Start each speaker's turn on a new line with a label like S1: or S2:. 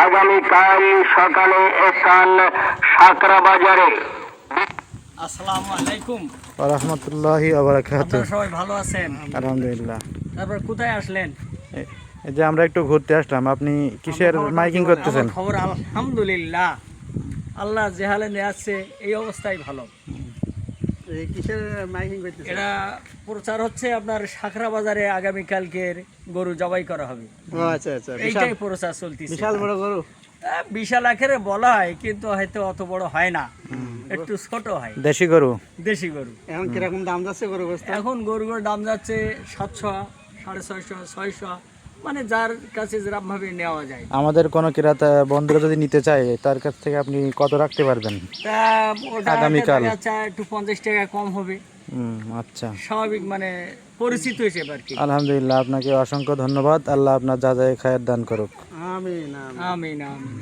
S1: আগামীকাল সকালে স্থান সাকরা বাজারে।
S2: আসসালামু আলাইকুম।
S3: রহমতুল্লাহি
S2: আপনারা সবাই ভালো আছেন?
S3: আলহামদুলিল্লাহ।
S2: তারপর কোথায় আসলেন?
S3: এই যে আমরা একটু ঘুরতে আসলাম আপনি কিসের মাইকিং করতেছেন?
S2: খবর আলহামদুলিল্লাহ। আল্লাহ জেহালে নিয়ে এই অবস্থায় ভালো। এটা প্রচার হচ্ছে আপনার সাকরা বাজারে আগামীকালকের গরু জবাই করা হবে।
S4: আচ্ছা আচ্ছা বিশাল
S2: এইটাই প্রচার চলতেছে।
S4: বিশাল বড় গরু?
S2: বিশাল আকারে বলা হয় কিন্তু হয়তো অত বড় হয় না। একটু ছোট হয়।
S3: দেশি গরু?
S2: দেশি গরু।
S4: এখন কীরকম দাম যাচ্ছে গরু
S2: এখন গরুগুলোর দাম যাচ্ছে সাতশো সাড়ে ছয়শো ছয়শো। মানে যার কাছে যেরকম ভাবে নেওয়া যায়।
S3: আমাদের কোনো ক্রেতা বন্ধুরা যদি নিতে চায় তার কাছ থেকে আপনি কত রাখতে পারবেন?
S2: ওটা
S3: আগামীকাল।
S2: আচ্ছা একটু পঞ্চাশ টাকা কম হবে।
S3: আচ্ছা।
S2: স্বাভাবিক মানে পরিচিত হিসেবে আর কি।
S3: আলহামদুলিল্লাহ আপনাকে অসংখ্য ধন্যবাদ। আল্লাহ আপনার যা যায় খায়ের দান করুক।
S4: আমি না
S2: আমিন আমিন।